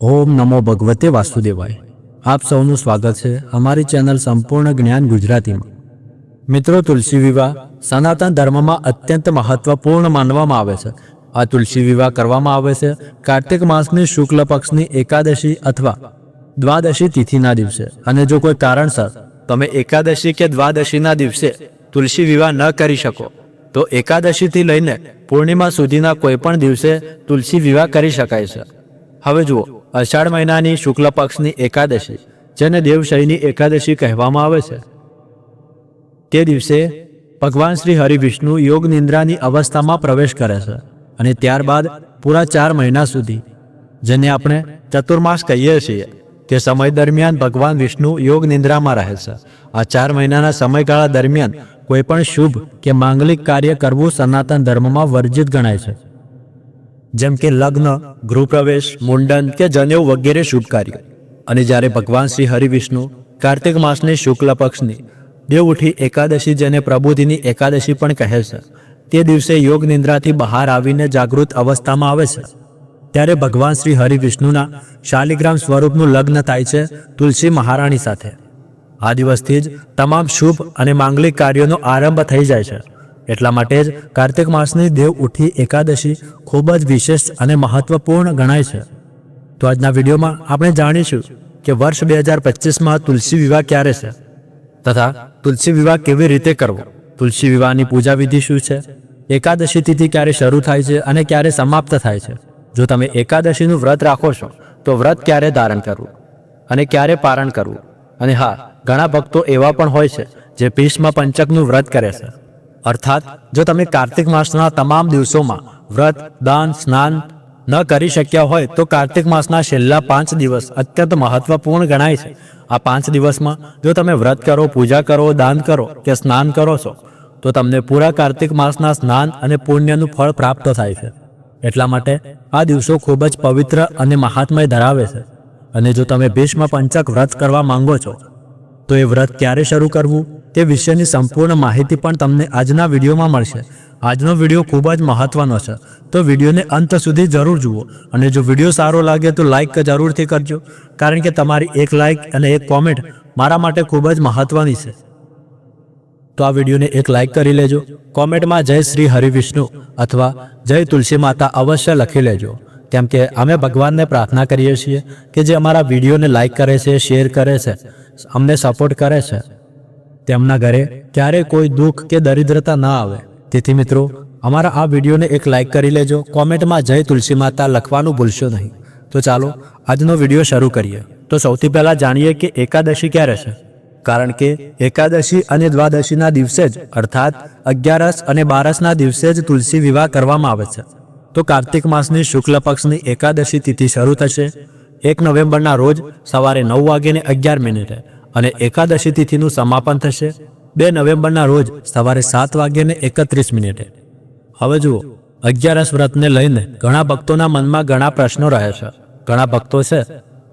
ઓમ નમો ભગવતે વાસુદેવાય. આપ સૌનું સ્વાગત છે અમારી ચેનલ સંપૂર્ણ જ્ઞાન ગુજરાતીમાં. મિત્રો, તુલસી વિવાહ સનાતન ધર્મમાં અત્યંત મહત્વપૂર્ણ માનવામાં આવે છે. આ તુલસી વિવાહ કરવામાં આવે છે કાર્તિક માસની શુક્લ પક્ષની એકાદશી અથવા દ્વાદશી તિથિના દિવસે. અને જો કોઈ કારણસર તમે એકાદશી કે દ્વાદશીના દિવસે તુલસી વિવાહ ન કરી શકો, તો એકાદશીથી લઈને પૂર્ણિમા સુધીના કોઈ પણ દિવસે તુલસી વિવાહ કરી શકાય છે. હવે જુઓ અષાઢ મહિનાની શુક્લ પક્ષની એકાદશી, જેને દેવશયની એકાદશી કહેવામાં આવે છે. તે દિવસે ભગવાન શ્રી હરિવિષ્ણુ યોગ નિંદ્રાની અવસ્થામાં પ્રવેશ કરે છે અને ત્યારબાદ પૂરા ચાર મહિના સુધી, જેને આપણે ચતુર્માસ કહીએ છીએ, તે સમય દરમિયાન ભગવાન વિષ્ણુ યોગ નિંદ્રામાં રહે છે. આ ચાર મહિનાના સમયગાળા દરમિયાન કોઈ પણ શુભ કે માંગલિક કાર્ય કરવું સનાતન ધર્મમાં વર્જિત ગણાય છે. જેમ કે લગ્ન, ગૃહપ્રવેશ, મુંડન કે જનેવ વગેરે શુભ કાર્યો. અને જ્યારે ભગવાન શ્રી હરિવિષ્ણુ કાર્તિક માસની શુક્લ પક્ષની દેવઉઠી એકાદશી જેને પ્રબુદ્ધિની એકાદશી પણ કહે છે, તે દિવસે યોગ નિંદ્રાથી બહાર આવીને જાગૃત અવસ્થામાં આવે છે. ત્યારે ભગવાન શ્રી હરિવિષ્ણુના શાલિગ્રામ સ્વરૂપનું લગ્ન થાય છે તુલસી મહારાણી સાથે. આ દિવસથી જ તમામ શુભ અને માંગલિક કાર્યોનો આરંભ થઈ જાય છે. એટલા માટે જ કાર્તિક માસની દેવ ઉઠી એકાદશી ખૂબ જ વિશેષ અને મહત્વપૂર્ણ ગણાય છે. તો આજના વિડીયોમાં આપણે જાણીશું કે વર્ષ બે હજાર પચીસમાં તુલસી વિવાહ ક્યારે છે? તથા તુલસી વિવાહ કેવી રીતે કરવો? તુલસી વિવાહની પૂજા વિધિ શું છે? એકાદશી તિથિ ક્યારે શરૂ થાય છે અને ક્યારે સમાપ્ત થાય છે? જો તમે એકાદશીનું વ્રત રાખો છો, તો વ્રત ક્યારે ધારણ કરવું? અને ક્યારે પારણ કરવું? અને હા, ઘણા ભક્તો એવા પણ હોય છે જે ભીષ્મ પંચકનું વ્રત કરે છે. અર્થાત, જો તમે કાર્તિક માસના તમામ દિવસોમાં વ્રત, દાન, સ્નાન ન કરી શક્યા હોય, તો કાર્તિક માસના છેલ્લા પાંચ દિવસ અત્યંત મહત્વપૂર્ણ ગણાય છે. આ પાંચ દિવસમાં જો તમે વ્રત કરો, પૂજા કરો, દાન કરો કે સ્નાન કરો છો, તો તમને પૂરા કાર્તિક માસના સ્નાન અને પુણ્યનું ફળ પ્રાપ્ત થાય છે. એટલા માટે આ દિવસો ખૂબ જ પવિત્ર અને મહાત્મય ધરાવે છે. અને જો તમે ભીષ્મ પંચક વ્રત કરવા માંગો છો, તો એ વ્રત ક્યારે શરૂ કરવું? તે વિશેની સંપૂર્ણ માહિતી પણ તમને આજના વિડીયોમાં મળશે. આજનો વીડિયો ખૂબ જ મહત્વનો છે. તો વિડીયોને અંત સુધી જરૂર જુઓ અને જો વીડિયો સારો લાગે તો લાઈક જરૂરથી કરજો. કારણ કે તમારી એક લાઇક અને એક કોમેન્ટ મારા માટે ખૂબ જ મહત્વની છે. તો આ વિડીયોને એક લાઇક કરી લેજો. કોમેન્ટમાં જય શ્રી હરિવિષ્ણુ અથવા જય તુલસી માતા અવશ્ય લખી લેજો. કેમ કે અમે ભગવાનને પ્રાર્થના કરીએ છીએ કે જે અમારા વિડીયોને લાઇક કરે છે, શેર કરે છે, અમને સપોર્ટ કરે છે. તેમના ઘરે ક્યારેય કોઈ દુઃખ કે દરિદ્રતા ન આવે. તેથી મિત્રો, અમારા આ વિડીયોને એક લાઇક કરી લેજો, કોમેન્ટમાં જય તુલસી માતા લખવાનું ભૂલશો નહીં. તો ચાલો, આજનો વીડિયો શરૂ કરીએ. તો સૌથી પહેલાં જાણીએ કે એકાદશી ક્યારે છે. કારણ કે એકાદશી અને દ્વાદશીના દિવસે જ, અર્થાત અગિયારસ અને બારસના દિવસે જ તુલસી વિવાહ કરવામાં આવે છે. તો કાર્તિક માસની શુક્લ પક્ષની એકાદશી તિથિ શરૂ થશે. એક નવેમ્બરના રોજ સવારે નવ વાગ્યે અગિયાર મિનિટે. અને એકાદશી તિથિનું સમાપન થશે. બે નવેમ્બરના રોજ સવારે સાત વાગ્યે એકત્રીસ મિનિટે. હવે જુઓ, અગિયારસ વ્રતને લઈને ઘણા ભક્તોના મનમાં ઘણા પ્રશ્નો રહે છે. ઘણા ભક્તો છે,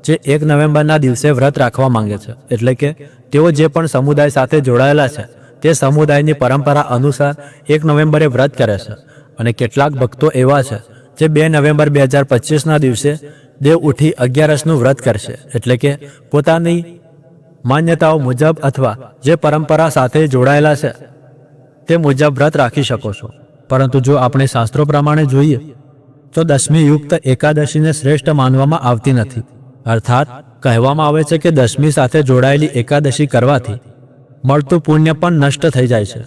જે એક નવેમ્બરના દિવસે વ્રત રાખવા માંગે છે. એટલે કે તેઓ જે પણ સમુદાય સાથે જોડાયેલા છે, તે સમુદાયની પરંપરા અનુસાર એક નવેમ્બરે વ્રત કરે છે. અને કેટલાક ભક્તો એવા છે, જે બે નવેમ્બર બે હજાર પચીસના દિવસે દેવ ઉઠી અગિયારસનું વ્રત કરશે. એટલે કે પોતાની માન્યતાઓ મુજબ અથવા જે પરંપરા સાથે જોડાયેલા છે, તે મુજબ વ્રત રાખી શકો છો. પરંતુ જો આપણે શાસ્ત્રો પ્રમાણે જોઈએ, તો દસમી યુક્ત એકાદશીને શ્રેષ્ઠ માનવામાં આવતી નથી. અર્થાત, કહેવામાં આવે છે કે દસમી સાથે જોડાયેલી એકાદશી કરવાથી મળતું પુણ્ય પણ નષ્ટ થઈ જાય છે.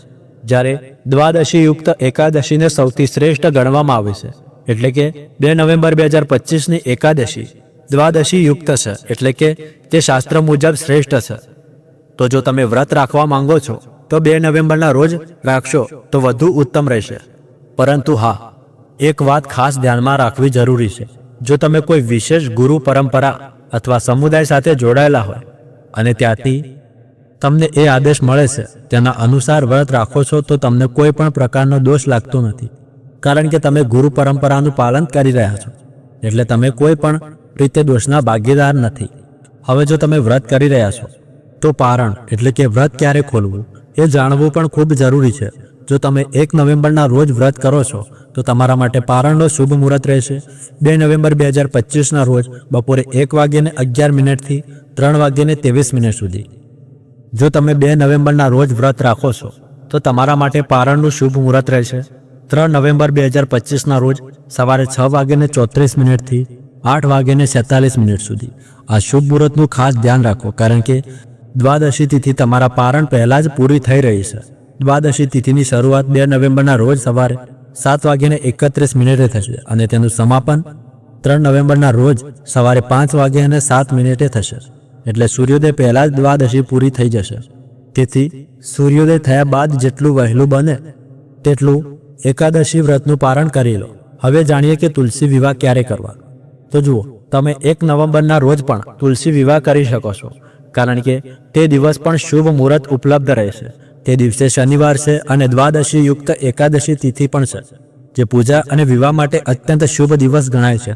જ્યારે દ્વાદશી યુક્ત એકાદશીને સૌથી શ્રેષ્ઠ ગણવામાં આવે છે. એટલે કે બે નવેમ્બર બે હજાર પચીસની એકાદશી દ્વાદશી યુક્ત છે, એટલે કે તે શાસ્ત્ર મુજબ શ્રેષ્ઠ છે. તો જો તમે વ્રત રાખવા માંગો છો, તો બે નવેમ્બરના રોજ રાખશો, તો વધુ ઉત્તમ રહેશે. પરંતુ હા, એક વાત ખાસ ધ્યાનમાં રાખવી જરૂરી છે. જો તમે કોઈ વિશેષ ગુરુ પરંપરા અથવા સમુદાય સાથે જોડાયેલા હોય અને ત્યાંથી તમને એ આદેશ મળે છે, તેના અનુસાર વ્રત રાખો છો, તો તમને કોઈ પણ પ્રકારનો દોષ લાગતો નથી. કારણ કે તમે ગુરુ પરંપરાનું પાલન કરી રહ્યા છો. એટલે તમે કોઈ પણ રીતે દોષના ભાગીદાર નથી. હવે જો તમે વ્રત કરી રહ્યા છો, તો પારણ, એટલે કે વ્રત ક્યારે ખોલવું, એ જાણવું પણ ખૂબ જરૂરી છે. જો તમે એક નવેમ્બરના રોજ વ્રત કરો છો, તો તમારા માટે પારણનો શુભ મુહૂર્ત રહેશે. બે નવેમ્બર બે હજાર પચીસના રોજ બપોરે એક વાગ્યે અગિયાર મિનિટથી ત્રણ વાગ્યે ત્રેવીસ મિનિટ સુધી. જો તમે બે નવેમ્બરના રોજ વ્રત રાખો છો, તો તમારા માટે પારણનું શુભ મુહૂર્ત રહેશે. ત્રણ નવેમ્બર બે હજાર પચીસના રોજ સવારે છ વાગ્યે ચોત્રીસ મિનિટથી આઠ વાગ્યાને સેતાલીસ મિનિટ સુધી. આ શુભ મુહૂર્તનું ખાસ ધ્યાન રાખો, કારણ કે દ્વાદશી તિથિ તમારા પારણ પહેલાં જ પૂરી થઈ રહી છે. દ્વાદશી તિથિની શરૂઆત બે નવેમ્બરના રોજ સવારે સાત વાગ્યાને એકત્રીસ મિનિટે થશે અને તેનું સમાપન ત્રણ નવેમ્બરના રોજ સવારે પાંચ વાગ્યે અને સાત મિનિટે થશે. એટલે સૂર્યોદય પહેલાં જ દ્વાદશી પૂરી થઈ જશે. તેથી સૂર્યોદય થયા બાદ જેટલું વહેલું બને, તેટલું એકાદશી વ્રતનું પારણ કરી લો. હવે જાણીએ કે તુલસી વિવાહ ક્યારે કરવા. તો જુઓ, તમે એક નવેમ્બરના રોજ પણ તુલસી વિવાહ કરી શકો છો, કારણ કે તે દિવસ પણ શુભ મુહૂર્ત ઉપલબ્ધ રહેશે. તે દિવસે શનિવાર છે અને દ્વાદશી યુક્ત એકાદશી તિથિ પણ છે, જે પૂજા અને વિવાહ માટે અત્યંત શુભ દિવસ ગણાય છે.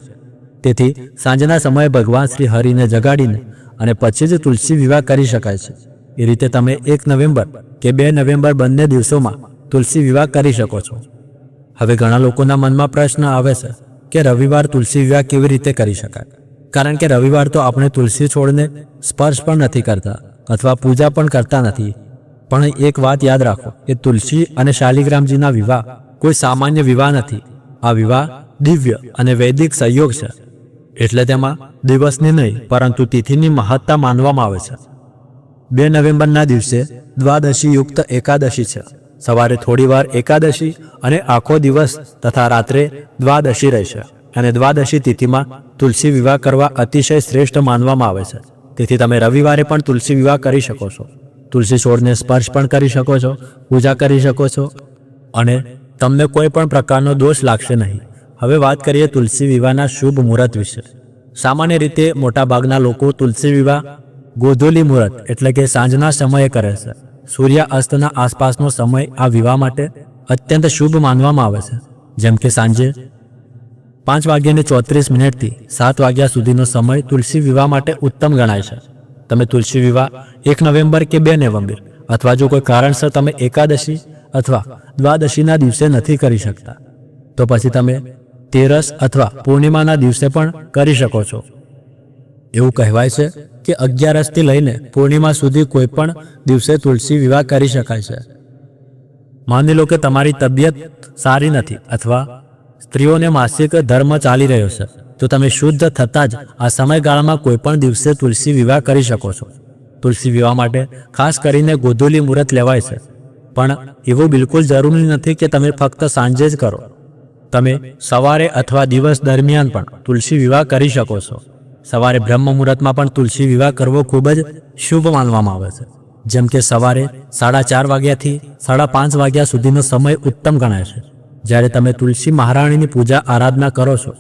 તેથી સાંજના સમયે ભગવાન શ્રી હરિને જગાડીને અને પછી જ તુલસી વિવાહ કરી શકાય છે. એ રીતે તમે એક નવેમ્બર કે બે નવેમ્બર બંને દિવસોમાં તુલસી વિવાહ કરી શકો છો. હવે ઘણા લોકોના મનમાં પ્રશ્ન આવે છે કે રવિવાર તુલસી વિવાહ કેવી રીતે કરી શકાય? કારણ કે રવિવાર તો આપણે તુલસી છોડને સ્પર્શ પણ નથી કરતા અથવા પૂજા પણ કરતા નથી. પણ એક વાત યાદ રાખો કે તુલસી અને શાલિગ્રામજીના વિવાહ કોઈ સામાન્ય વિવાહ નથી. આ વિવાહ દિવ્ય અને વૈદિક સંયોગ છે. એટલે તેમાં દિવસની નહીં, પરંતુ તિથિની મહત્તા માનવામાં આવે છે. બે નવેમ્બરના દિવસે દ્વાદશી યુક્ત એકાદશી છે. સવારે થોડીવાર એકાદશી અને આખો દિવસ તથા રાત્રે દ્વાદશી રહેશે. અને દ્વાદશી તિથિમાં તુલસી વિવાહ કરવા અતિશય શ્રેષ્ઠ માનવામાં આવે છે. તેથી તમે રવિવારે પણ તુલસી વિવાહ કરી શકો છો. તુલસી છોડને સ્પર્શ પણ કરી શકો છો, પૂજા કરી શકો છો અને તમને કોઈ પણ પ્રકારનો દોષ લાગશે નહીં. હવે વાત કરીએ તુલસી વિવાહના શુભ મુહૂર્ત વિશે. સામાન્ય રીતે મોટાભાગના લોકો તુલસી વિવાહ ગોધુલી મુહૂર્ત એટલે કે સાંજના સમયે કરે છે. સૂર્ય અસ્તના આસપાસનો સમય આ વિવાહ માટે અત્યંત શુભ માનવામાં આવે છે. જેમ કે સાંજે પાંચ વાગ્યાને ચોત્રીસ મિનિટથી સાત વાગ્યા સુધીનો સમય તુલસી વિવાહ માટે ઉત્તમ ગણાય છે. તમે તુલસી વિવાહ એક નવેમ્બર કે બે નવેમ્બર અથવા જો કોઈ કારણસર તમે એકાદશી અથવા દ્વાદશીના દિવસે નથી કરી શકતા, તો પછી તમે તેરસ અથવા પૂર્ણિમાના દિવસે પણ કરી શકો છો. એવું કહેવાય છે કે અગિયારસથી લઈને પૂર્ણિમા સુધી કોઈ પણ દિવસે તુલસી વિવાહ કરી શકાય છે. માની લો કે તમારી તબિયત સારી નથી અથવા સ્ત્રીઓને માસિક ધર્મ ચાલી રહ્યો છે, તો તમે શુદ્ધ થતાં જ આ સમયગાળામાં કોઈ પણ દિવસે તુલસી વિવાહ કરી શકો છો. તુલસી વિવાહ માટે ખાસ કરીને ગોધુલી મુહૂર્ત લેવાય છે, પણ એવું બિલકુલ જરૂરી નથી કે તમે ફક્ત સાંજે જ કરો. તમે સવારે અથવા દિવસ દરમિયાન પણ તુલસી વિવાહ કરી શકો છો. સવારે બ્રહ્મ મુહૂર્તમાં પણ તુલસી વિવાહ કરવો ખૂબ જ શુભ માનવામાં આવે છે. જેમ કે સવારે સાડા ચાર વાગ્યાથી સાડા પાંચ વાગ્યા સુધીનો સમય ઉત્તમ ગણાય છે. જ્યારે તમે તુલસી મહારાણીની પૂજા આરાધના કરો છો,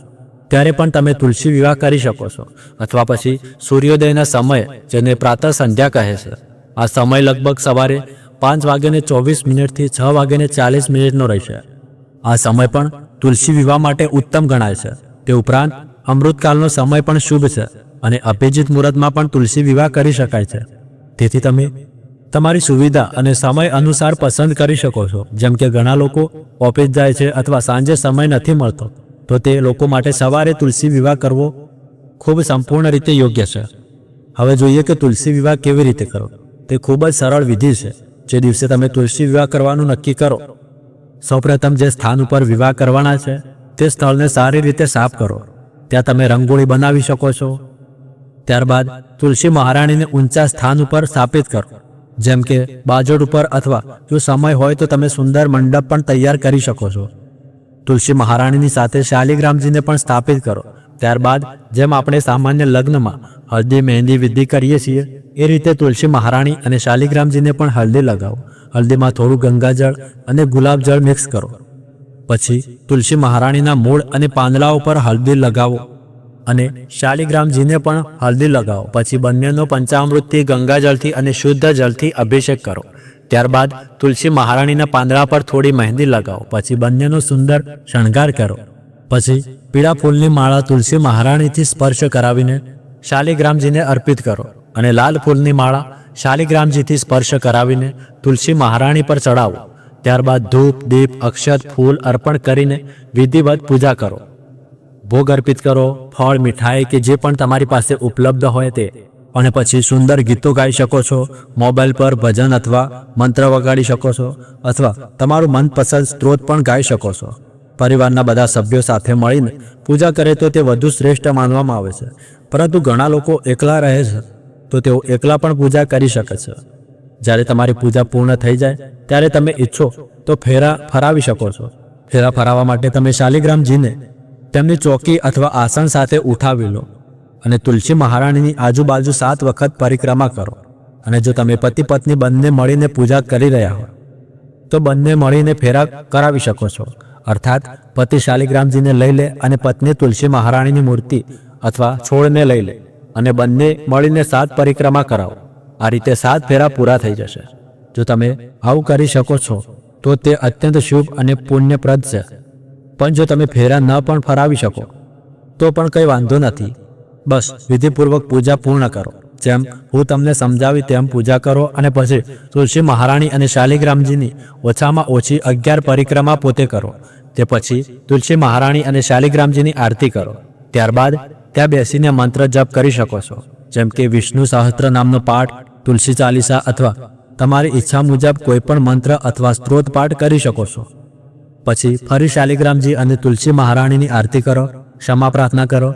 ત્યારે પણ તમે તુલસી વિવાહ કરી શકો છો. અથવા પછી સૂર્યોદયના સમય, જેને પ્રાતઃ સંધ્યા કહે છે. આ સમય લગભગ સવારે પાંચ વાગ્યાને ચોવીસ મિનિટથી છ વાગ્યાને ચાલીસ મિનિટનો રહેશે. આ સમય પણ તુલસી વિવાહ માટે ઉત્તમ ગણાય છે. તે ઉપરાંત અમૃતકાલનો સમય પણ શુભ છે અને અભિજીત મુહૂર્તમાં પણ તુલસી વિવાહ કરી શકાય છે. તેથી તમે તમારી સુવિધા અને સમય અનુસાર પસંદ કરી શકો છો. જેમ કે ઘણા લોકો ઓફિસ જાય છે અથવા સાંજે સમય નથી મળતો, તો તે લોકો માટે સવારે તુલસી વિવાહ કરવો ખૂબ સંપૂર્ણ રીતે યોગ્ય છે. હવે જોઈએ કે તુલસી વિવાહ કેવી રીતે કરો. તે ખૂબ જ સરળ વિધિ છે. જે દિવસે તમે તુલસી વિવાહ કરવાનું નક્કી કરો. સૌપ્રથમ જે સ્થાન ઉપર વિવાહ કરવાના છે, તે સ્થળને સારી રીતે સાફ કરો. ત્યાં તમે રંગોળી બનાવી શકો છો. ત્યારબાદ તુલસી મહારાણીને ઊંચા સ્થાન ઉપર સ્થાપિત કરો. જેમ કે બાજોડ ઉપર અથવા જો સમય હોય તો તમે સુંદર મંડપ પણ તૈયાર કરી શકો છો. તુલસી મહારાણીની સાથે શાલિગ્રામજીને પણ સ્થાપિત કરો. ત્યારબાદ જેમ આપણે સામાન્ય લગ્નમાં હલ્દી મહેંદી વિધિ કરીએ છીએ, એ રીતે તુલસી મહારાણી અને શાલિગ્રામજીને પણ હલ્દી લગાવો. હલ્દીમાં થોડું ગંગાજળ અને ગુલાબજળ મિક્સ કરો. પછી તુલસી મહારાણીના મૂળ અને પાંદડાઓ પર હલ્દી લગાવો અને શાલિગ્રામજીને પણ હલ્દી લગાવો. પછી બંનેનો પંચામૃતથી, ગંગાજળથી અને શુદ્ધ જળથી અભિષેક કરો. ત્યારબાદ તુલસી મહારાણીના પાંદડા પર થોડી મહેંદી લગાવો. પછી બંનેનો સુંદર શણગાર કરો. પછી પીળા ફૂલની માળા તુલસી મહારાણીથી સ્પર્શ કરાવીને શાલિગ્રામજીને અર્પિત કરો અને લાલ ફૂલની માળા શાલિગ્રામજીથી સ્પર્શ કરાવીને તુલસી મહારાણી પર ચડાવો ત્યારબાદ ધૂપ, દીપ, અક્ષત, ફૂલ અર્પણ કરીને વિધિવત પૂજા કરો. ભોગ અર્પિત કરો, ફળ, મીઠાઈ કે જે પણ તમારી પાસે ઉપલબ્ધ હોય તે. અને પછી સુંદર ગીતો ગાઈ શકો છો, મોબાઈલ પર ભજન અથવા મંત્ર વગાડી શકો છો, અથવા તમારું મનપસંદ સ્ત્રોત પણ ગાઈ શકો છો. પરિવારના બધા સભ્યો સાથે મળીને પૂજા કરે તો તે વધુ શ્રેષ્ઠ માનવામાં આવે છે. પરંતુ ઘણા લોકો એકલા રહે છે, તો તેઓ એકલા પણ પૂજા કરી શકે છે. જ્યારે તમારી પૂજા પૂર્ણ થઈ જાય, ત્યારે તમે ઈચ્છો, તો ફેરા ફરાવી શકો છો. ફેરા ફરાવવા માટે તમે શાલિગ્રામજીને તેમની ચોકી અથવા આસન સાથે ઉઠાવી લો અને તુલસી મહારાણીની આજુબાજુ સાત વખત પરિક્રમા કરો. અને જો તમે પતિ પત્ની બંને મળીને પૂજા કરી રહ્યા હો તો બંને મળીને ફેરા કરાવી શકો છો. અર્થાત, પતિ શાલિગ્રામજીને લઈ લે અને પત્ની તુલસી મહારાણીની મૂર્તિ અથવા છોડને લઈ લે અને બંને મળીને સાત પરિક્રમા કરાવો. આ રીતે સાત ફેરા પૂરા થઈ જશે. જો તમે આવું કરી શકો છો, તો તે અત્યંત શુભ અને પુણ્યપ્રદ છે. પણ જો તમે ફેરા ન પણ ફરાવી શકો, તો પણ કંઈ વાંધો નથી. બસ, વિધિપૂર્વક પૂજા પૂર્ણ કરો. જેમ હું તમને સમજાવી તેમ પૂજા કરો અને પછી તુલસી મહારાણી અને શાલિગ્રામજીની ઓછામાં ઓછી અગિયાર પરિક્રમા પોતે કરો. તે પછી તુલસી મહારાણી અને શાલિગ્રામજીની આરતી કરો. ત્યારબાદ ત્યાં બેસીને મંત્ર જપ કરી શકો છો. જેમ કે વિષ્ણુ સહસ્ત્ર નામનો પાઠ તુલસી ચાલીસા અથવા તમારી ઈચ્છા મુજબ કોઈ પણ મંત્ર અથવા સ્ત્રોત પાઠ કરી શકો છો. પછી ફરી શાલિગ્રામજી અને તુલસી મહારાણીની આરતી કરો, ક્ષમા પ્રાર્થના કરો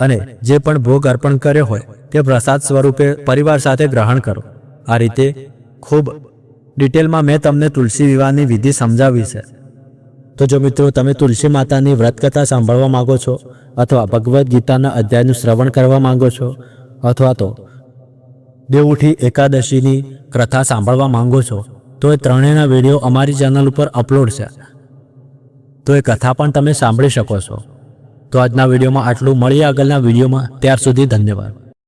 અને જે પણ ભોગ અર્પણ કર્યો હોય તે પ્રસાદ સ્વરૂપે પરિવાર સાથે ગ્રહણ કરો. આ રીતે ખૂબ ડિટેલમાં મેં તમને તુલસી વિવાહની વિધિ સમજાવી છે. તો જો મિત્રો તમે તુલસી માતાની વ્રતકથા સાંભળવા માંગો છો અથવા ભગવદ્ ગીતાના અધ્યાયનું શ્રવણ કરવા માંગો છો અથવા તો દેવઉઠી એકાદશીની કથા સાંભળવા માંગો છો, તો એ ત્રણેયના વીડિયો અમારી ચેનલ ઉપર અપલોડ છે. તો એ કથા પણ તમે સાંભળી શકો છો. તો આજના વિડીયોમાં આટલું. મળીએ આગળના વિડીયોમાં. ત્યાર સુધી ધન્યવાદ.